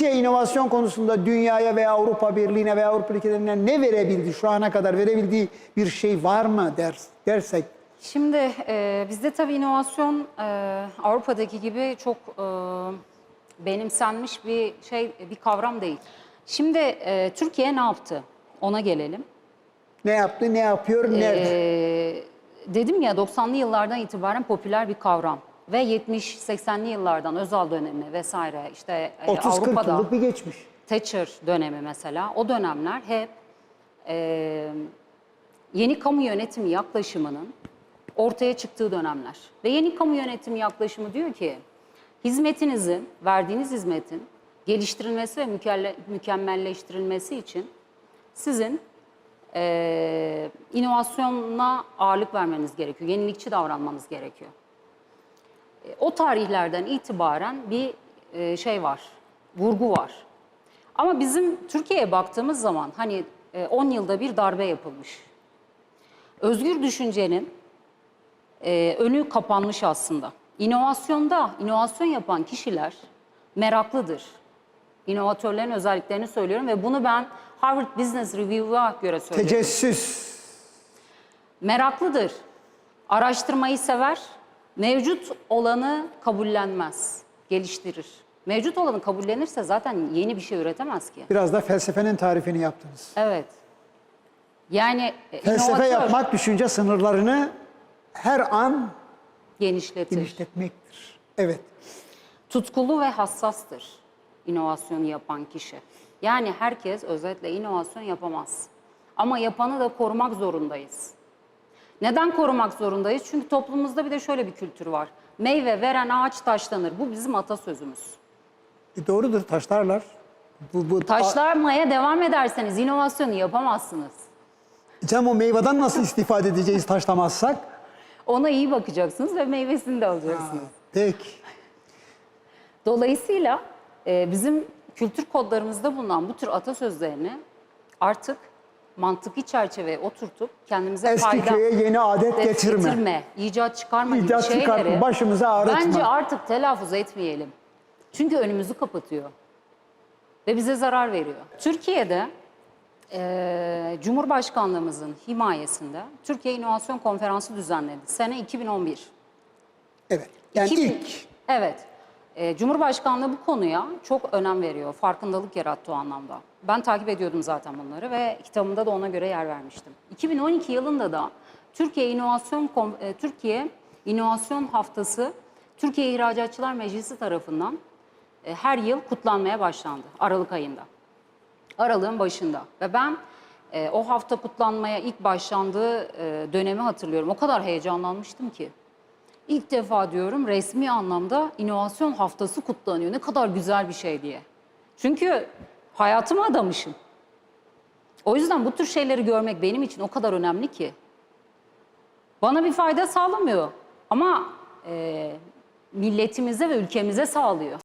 Türkiye inovasyon konusunda dünyaya veya Avrupa Birliği'ne veya Avrupa ülkelerine ne verebildi? Şu ana kadar verebildiği bir şey var mı der, dersek? Şimdi e, bizde tabii inovasyon e, Avrupa'daki gibi çok e, benimsenmiş bir şey, bir kavram değil. Şimdi e, Türkiye ne yaptı? Ona gelelim. Ne yaptı, ne yapıyor, nerede? E, dedim ya 90'lı yıllardan itibaren popüler bir kavram. Ve 70-80'li yıllardan Özal dönemi vesaire işte e, 30-40 Avrupa'da yıllık bir geçmiş. Thatcher dönemi mesela o dönemler hep e, yeni kamu yönetimi yaklaşımının ortaya çıktığı dönemler. Ve yeni kamu yönetimi yaklaşımı diyor ki hizmetinizin, verdiğiniz hizmetin geliştirilmesi ve mükemmelleştirilmesi için sizin e, inovasyona ağırlık vermeniz gerekiyor. Yenilikçi davranmanız gerekiyor. E, o tarihlerden itibaren bir e, şey var, vurgu var. Ama bizim Türkiye'ye baktığımız zaman hani e, 10 yılda bir darbe yapılmış. Özgür düşüncenin e, önü kapanmış aslında. İnovasyonda, inovasyon yapan kişiler meraklıdır. İnovatörlerin özelliklerini söylüyorum ve bunu ben Harvard Business Review'a göre söylüyorum. Tecessüs. Meraklıdır. Araştırmayı sever. Mevcut olanı kabullenmez. Geliştirir. Mevcut olanı kabullenirse zaten yeni bir şey üretemez ki. Biraz da felsefenin tarifini yaptınız. Evet. Yani e, Felsefe inovatör yapmak düşünce sınırlarını her an genişletir. genişletmektir. Evet. Tutkulu ve hassastır inovasyonu yapan kişi. Yani herkes özetle inovasyon yapamaz. Ama yapanı da korumak zorundayız. Neden korumak zorundayız? Çünkü toplumumuzda bir de şöyle bir kültür var. Meyve veren ağaç taşlanır. Bu bizim atasözümüz. E doğrudur taşlarlar. Bu, bu Taşlanmaya devam ederseniz inovasyonu yapamazsınız. Cem o meyveden nasıl istifade edeceğiz taşlamazsak? Ona iyi bakacaksınız ve meyvesini de alacaksınız. Peki. Dolayısıyla e, bizim kültür kodlarımızda bulunan bu tür atasözlerini artık mantıki çerçeveye oturtup kendimize Eski fayda köye yeni adet getirme. getirme, icat çıkarma İcat gibi çıkartma, şeyleri başımıza ağrıtma. bence artık telaffuz etmeyelim. Çünkü önümüzü kapatıyor ve bize zarar veriyor. Türkiye'de e, Cumhurbaşkanlığımızın himayesinde Türkiye İnovasyon Konferansı düzenledi. Sene 2011. Evet. Yani 2000 ilk Evet. Ee, Cumhurbaşkanlığı bu konuya çok önem veriyor. Farkındalık yarattı o anlamda. Ben takip ediyordum zaten bunları ve kitabımda da ona göre yer vermiştim. 2012 yılında da Türkiye İnovasyon e, Türkiye İnovasyon Haftası Türkiye İhracatçılar Meclisi tarafından e, her yıl kutlanmaya başlandı Aralık ayında. Aralığın başında ve ben e, o hafta kutlanmaya ilk başlandığı e, dönemi hatırlıyorum. O kadar heyecanlanmıştım ki. İlk defa diyorum resmi anlamda inovasyon haftası kutlanıyor. Ne kadar güzel bir şey diye. Çünkü hayatımı adamışım. O yüzden bu tür şeyleri görmek benim için o kadar önemli ki. Bana bir fayda sağlamıyor ama e, milletimize ve ülkemize sağlıyor.